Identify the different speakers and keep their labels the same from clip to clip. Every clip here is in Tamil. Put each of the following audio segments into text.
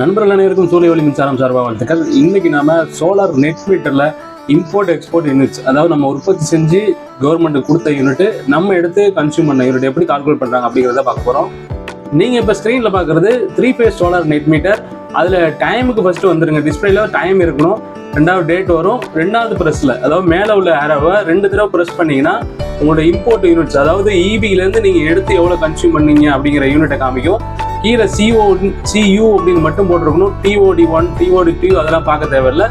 Speaker 1: நண்பர்கள் அனைவருக்கும் சூரிய ஒளி மின்சாரம் சார்பாக வாழ்த்துக்கள் இன்னைக்கு நாம சோலார் நெட் மீட்டர்ல இம்போர்ட் எக்ஸ்போர்ட் யூனிட்ஸ் அதாவது நம்ம உற்பத்தி செஞ்சு கவர்மெண்ட்டுக்கு கொடுத்த யூனிட் நம்ம எடுத்து கன்சியூம் பண்ண யூனிட் எப்படி கால்குலேட் பண்றாங்க அப்படிங்கிறத பார்க்க போறோம். நீங்க இப்ப ஸ்க்ரீன்ல பாக்குறது three phase solar net meter அதுல டைமுக்கு ஃபர்ஸ்ட் வந்துருங்க. டிஸ்பிளேல டைம் இருக்கணும். ரெண்டாவது டேட் வரும். ரெண்டாவது ப்ரெஸ்ல அதாவது மேலே உள்ள ஏரோவை ரெண்டு தடவை ப்ரெஸ் பண்ணீங்கன்னா உங்களோட இம்போர்ட் யூனிட்ஸ் அதாவது EB-ல இருந்து நீங்க எடுத்து எவ்வளவு கன்சியூம் பண்ணீங்க அப்படிங்கிற யூனிட்டை காமிக்கும். கீழே சிஓ சியூ அப்படின்னு மட்டும் போட்டிருக்கணும். டிஓடி ஒன் டிஓடி டூ அதெல்லாம் பார்க்க தேவையில்ல.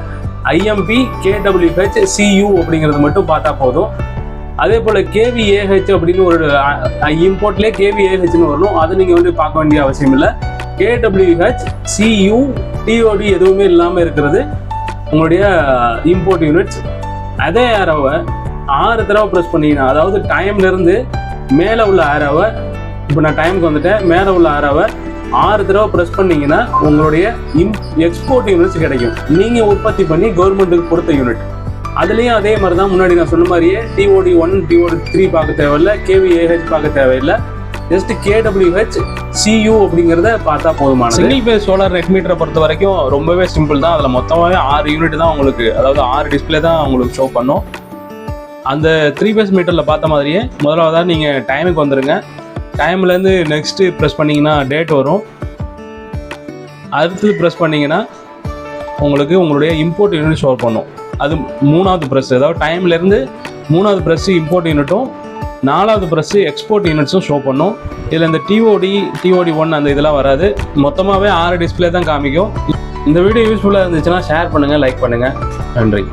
Speaker 1: ஐஎம்பி கேடபிள்யூஹெச் சியூ அப்படிங்கிறது மட்டும் பார்த்தா போதும். அதே போல் கேவிஏஹெச் அப்படின்னு ஒரு இம்போர்ட்லேயே கேவிஏஹெச்னு வரணும். அதை நீங்கள் வந்து பார்க்க வேண்டிய அவசியம் இல்லை. கேடபிள்யூஹெச் சியூ டிஓடி எதுவுமே இல்லாமல் இருக்கிறது. உங்களுடைய இம்போர்ட் யூனிட்ஸ் அதே ஆரோவை ஆறு தடவை ப்ரெஸ் பண்ணீங்கன்னா அதாவது டைம்லேருந்து மேலே உள்ள ஆரோவை இப்போ நான் டைமுக்கு வந்துட்டேன். மேலே உள்ள ஆறாவை ஆறு தடவை ப்ரெஸ் பண்ணீங்கன்னா உங்களுடைய இம் எக்ஸ்போர்ட் யூனிட்ஸ் கிடைக்கும். நீங்கள் உற்பத்தி பண்ணி கவர்மெண்ட்டுக்கு கொடுத்த யூனிட் அதுலேயும் அதே மாதிரி தான் முன்னாடி நான் சொன்ன மாதிரியே டிஓடி ஒன் டிஓடி த்ரீ பார்க்க தேவையில்லை. கேவிஏஹெச் பார்க்க தேவையில்லை. ஜஸ்ட் கேடபிள்யூஹெச் சியூ அப்படிங்கிறத பார்த்தா போதுமான சிங்கிள் பேஸ் சோலார் நெட் மீட்டரை பொறுத்த வரைக்கும் ரொம்பவே சிம்பிள் தான். அதில் மொத்தமாகவே ஆறு யூனிட் தான் உங்களுக்கு அதாவது ஆறு டிஸ்பிளே தான் உங்களுக்கு ஷோ பண்ணும். அந்த த்ரீ பேஸ் மீட்டரில் பார்த்த மாதிரியே முதலாவதாக நீங்கள் டைமுக்கு வந்துடுங்க டைம்லேருந்து நெக்ஸ்ட்டு ப்ரெஸ் பண்ணிங்கன்னா டேட் வரும். அடுத்தது ப்ரெஸ் பண்ணிங்கன்னா உங்களுக்கு உங்களுடைய இம்போர்ட் யூனிட் ஷோ பண்ணும். அது மூணாவது ப்ரெஸ் அதாவது டைம்லேருந்து மூணாவது ப்ரெஸ்ஸு இம்போர்ட் யூனிட்டும் நாலாவது ப்ரெஸ்ஸு எக்ஸ்போர்ட் யூனிட்ஸும் ஷோ பண்ணும். இதில் இந்த டிஓடி டிஓடி ஒன் அந்த இதெல்லாம் வராது. மொத்தமாகவே ஆறு டிஸ்பிளே தான் காமிக்கும். இந்த வீடியோ யூஸ்ஃபுல்லாக இருந்துச்சுன்னா ஷேர் பண்ணுங்கள் லைக் பண்ணுங்கள் நன்றி.